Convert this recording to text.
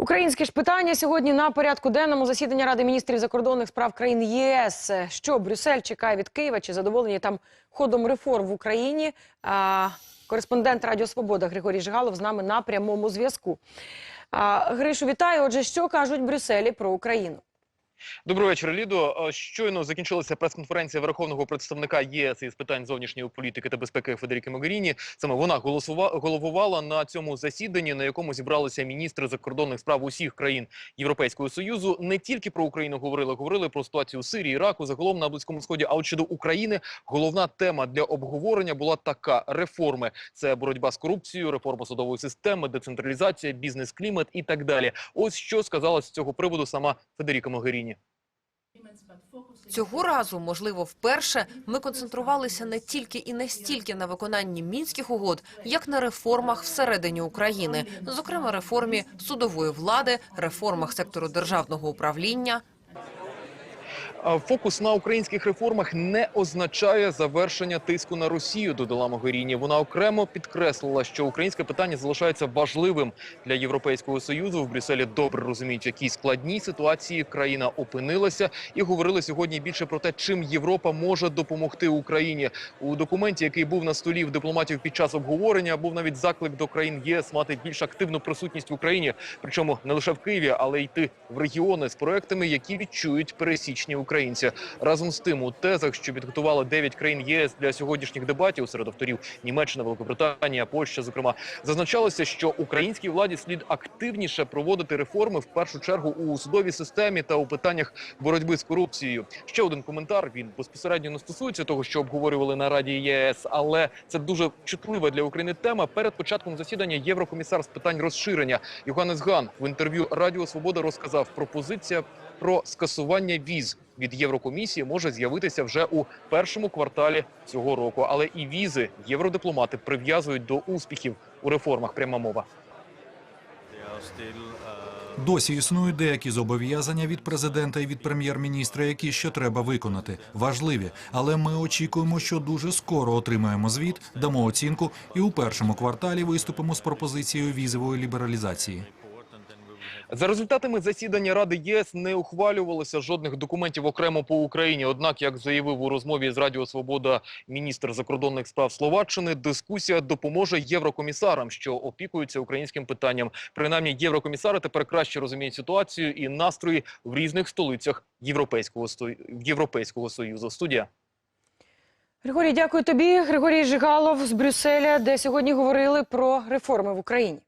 Українське ж питання сьогодні на порядку денному засідання Ради міністрів закордонних справ країн ЄС. Що Брюссель чекає від Києва? Чи задоволені там ходом реформ в Україні? А, кореспондент Радіо Свобода Григорій Жигалов з нами на прямому зв'язку. Гришу, вітаю. Отже, що кажуть Брюсселі про Україну? Доброго вечора, Лідо. Е, Щойно закінчилася прес-конференція Верховного представника ЄС із питань зовнішньої політики та безпеки Федеріки Могеріні. Саме вона головувала на цьому засіданні, на якому зібралися міністри закордонних справ усіх країн Європейського союзу. Не тільки про Україну говорили, говорили про ситуацію у Сирії, Іраку, загалом на близькому сході. А от щодо України, головна тема для обговорення була така: реформи. Це боротьба з корупцією, реформа судової системи, децентралізація, бізнес-клімат і так далі. Ось що сказала з цього приводу сама Федеріка Могеріні. Цього разу, можливо, вперше ми концентрувалися не тільки і не стільки на виконанні мінських угод, як на реформах всередині України, зокрема реформі судової влади, реформах сектору державного управління. Фокус на українських реформах не означає завершення тиску на Росію, додала Могоріні. Вона окремо підкреслила, що українське питання залишається важливим для Європейського союзу. В Брюсселі добре розуміють, в якій складній ситуації країна опинилася, і говорили сьогодні більше про те, чим Європа може допомогти Україні. У документі, який був на столі в дипломатів під час обговорення, був навіть заклик до країн ЄС мати більш активну присутність в Україні, причому не лише в Києві, але йти в регіони з проектами, які відчують пересічні українці. Разом з тим, у тезах, що підготували 9 країн ЄС для сьогоднішніх дебатів серед авторів Німеччина, Великобританія, Польща, зокрема, зазначалося, що українській владі слід активніше проводити реформи в першу чергу у судовій системі та у питаннях боротьби з корупцією. Ще один коментар. Він безпосередньо не стосується того, що обговорювали на Раді ЄС, але це дуже чутлива для України тема. Перед початком засідання єврокомісар з питань розширення Йоханнес Ган в інтерв'ю Радіо Свобода розказав, пропозиція про скасування віз від Єврокомісії може з'явитися вже у першому кварталі цього року. Але і візи євродипломати прив'язують до успіхів у реформах. Пряма мова. Досі існують деякі зобов'язання від президента і від прем'єр-міністра, які ще треба виконати. Важливі, але ми очікуємо, що дуже скоро отримаємо звіт, дамо оцінку і у першому кварталі виступимо з пропозицією візової лібералізації. За результатами засідання Ради ЄС не ухвалювалося жодних документів окремо по Україні. Однак, як заявив у розмові з Радіо Свобода міністр закордонних справ Словаччини, дискусія допоможе єврокомісарам, що опікуються українським питанням. Принаймні, єврокомісари тепер краще розуміють ситуацію і настрої в різних столицях Європейського Європейського союзу. Студія. Григорій, дякую тобі. Григорій Жигалов з Брюсселя, де сьогодні говорили про реформи в Україні.